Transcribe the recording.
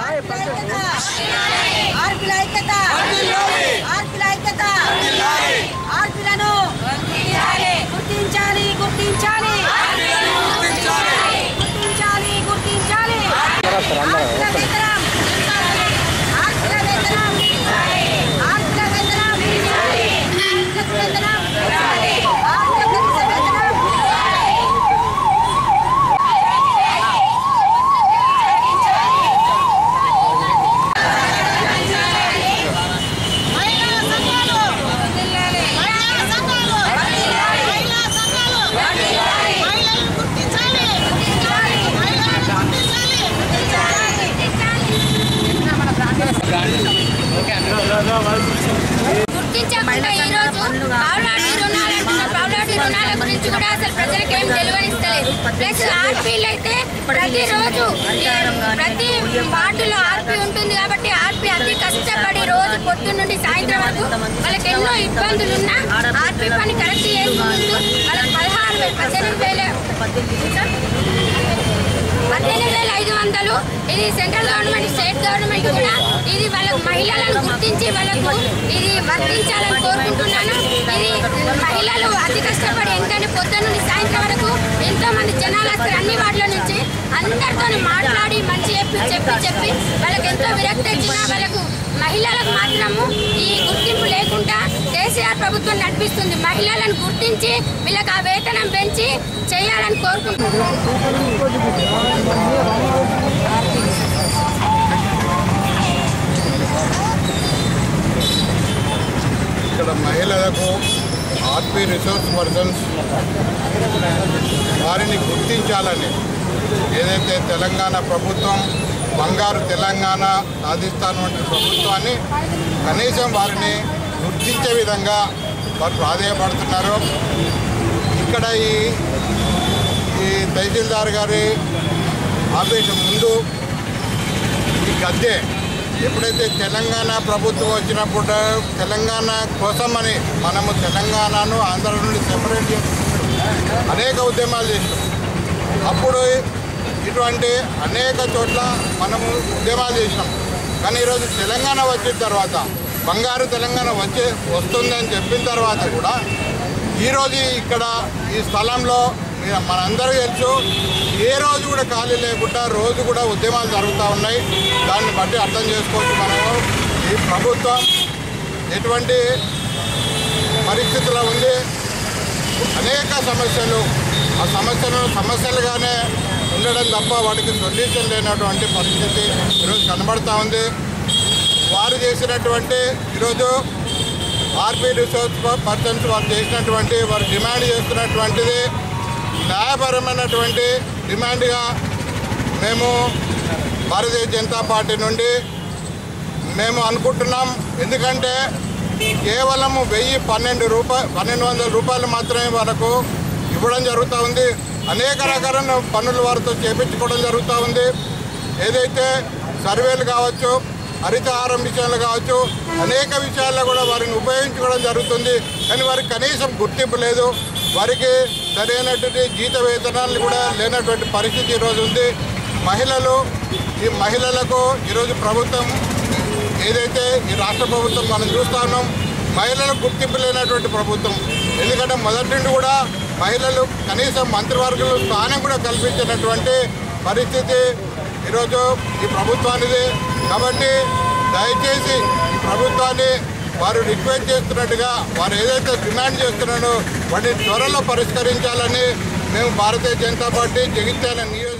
R ಪಿಲ್ ಐಕ್ಯತಾ ಆರ್ ಪಿಲ್ ಐಕ್ಯತಾ గుర్తించకుండా ఈరోజు పావులాటి రుణాలు అంటున్న పావులాటి రుణాల గురించి కూడా అసలు ప్రజలకు ఏం తెలియనిస్తలేదు. ఆర్పీలు అయితే ప్రతిరోజు ప్రతి వార్డులో ఆర్పీ ఉంటుంది కాబట్టి ఆర్పీ అతి కష్టపడి రోజు పొద్దు నుండి సాయంత్రం వరకు వాళ్ళకి ఎన్నో ఇబ్బందులు ఉన్నా ఆర్పీ పని కరెక్ట్ చేసుకుంటూ వాళ్ళకి పదహారు వేలు పద్దెనిమిది వేలు పద్దెనిమిది వేల ఐదు వందలు. ఇది సెంట్రల్ గవర్నమెంట్ స్టేట్ గవర్నమెంట్ కూడా ఇది వాళ్ళకు మహిళలను గుర్తించి వాళ్ళకు ఇది వర్తించాలని కోరుకుంటున్నాను. ఇది మహిళలు అతి కష్టపడి ఎందుకంటే పొద్దు నుండి సాయంత్రం వరకు ఎంతో మంది జనాలు వస్తారు అన్ని వాటిలో నుంచి. అందరితో మాట్లాడి మంచి చెప్పి చెప్పి చెప్పి వాళ్ళకి ఎంతో విరక్తి వచ్చినా వాళ్ళకు మహిళలకు మాత్రము ఈ గుర్తింపు లేకుండా కేసీఆర్ ప్రభుత్వం నడిపిస్తుంది. మహిళలను గుర్తించి వీళ్ళకి ఆ వేతనం పెంచి చేయాలని కోరుకుంటున్నాను ఇక్కడ మహిళలకు ఆర్పీ రిసోర్స్ పర్సన్స్ వారిని గుర్తించాలని ఏదైతే తెలంగాణ ప్రభుత్వం బంగారు తెలంగాణ సాధిస్తాను వంటి ప్రభుత్వాన్ని కనీసం వారిని గుర్తించే విధంగా వారు ప్రాధాయపడుతున్నారు. ఇక్కడ ఈ ఈ తహసీల్దార్ గారి ఆఫీస్ ముందు ఈ గద్దె ఎప్పుడైతే తెలంగాణ ప్రభుత్వం వచ్చినప్పుడు తెలంగాణ కోసమని మనము తెలంగాణను ఆంధ్ర నుండి సెపరేట్ చేసి అనేక ఉద్యమాలు చేసాం అప్పుడు ఇటువంటి అనేక చోట్ల మనము ఉద్యమాలు చేసినాం. కానీ ఈరోజు తెలంగాణ వచ్చిన తర్వాత బంగారు తెలంగాణ వచ్చే వస్తుందని చెప్పిన తర్వాత కూడా ఈరోజు ఇక్కడ ఈ స్థలంలో మనందరూ తెలుసు ఏ రోజు కూడా ఖాళీ లేకుండా రోజు కూడా ఉద్యమాలు జరుగుతూ ఉన్నాయి. దాన్ని బట్టి అర్థం చేసుకోవచ్చు మనము ఈ ప్రభుత్వం ఎటువంటి పరిస్థితుల్లో ఉంది? అనేక సమస్యలు ఆ సమస్యలు సమస్యలుగానే ఉండడం తప్ప వాటికి సొల్యూషన్ లేనటువంటి పరిస్థితి ఈరోజు కనబడతా ఉంది. వారు చేసినటువంటి ఈరోజు ఆర్మీ రిసోర్స్ పర్సన్స్ వారు చేసినటువంటి వారు డిమాండ్ చేస్తున్నటువంటిది న్యాయపరమైనటువంటి డిమాండ్గా మేము భారతీయ జనతా పార్టీ నుండి మేము అనుకుంటున్నాం. ఎందుకంటే కేవలం వెయ్యి పన్నెండు రూపాయలు పన్నెండు వందల రూపాయలు మాత్రమే వరకు ఇవ్వడం జరుగుతూ ఉంది. అనేక రకాల పనులు వారితో చేపించుకోవడం జరుగుతూ ఉంది. ఏదైతే సర్వేలు కావచ్చు హరితహారం విషయాలు కావచ్చు అనేక విషయాల్లో కూడా వారిని ఉపయోగించుకోవడం జరుగుతుంది. కానీ వారికి కనీసం గుర్తింపు లేదు. వారికి సరైనటువంటి జీత వేతనాలు కూడా లేనటువంటి పరిస్థితి ఈరోజు ఉంది. మహిళలు ఈ మహిళలకు ఈరోజు ప్రభుత్వం ఏదైతే ఈ రాష్ట్ర ప్రభుత్వం మనం చూస్తా ఉన్నాం మహిళలకు గుర్తింపు లేనటువంటి ప్రభుత్వం. ఎందుకంటే మొదటి నుండి కూడా మహిళలు కనీసం మంత్రివర్గంలో స్థానం కూడా కల్పించినటువంటి పరిస్థితి ఈరోజు ఈ ప్రభుత్వానిది. కాబట్టి దయచేసి ప్రభుత్వాన్ని వారు రిక్వెస్ట్ చేస్తున్నట్టుగా వారు ఏదైతే డిమాండ్ చేస్తున్నారో వాటిని త్వరలో పరిష్కరించాలని మేము భారతీయ జనతా పార్టీ జగిత్యాల నియోజక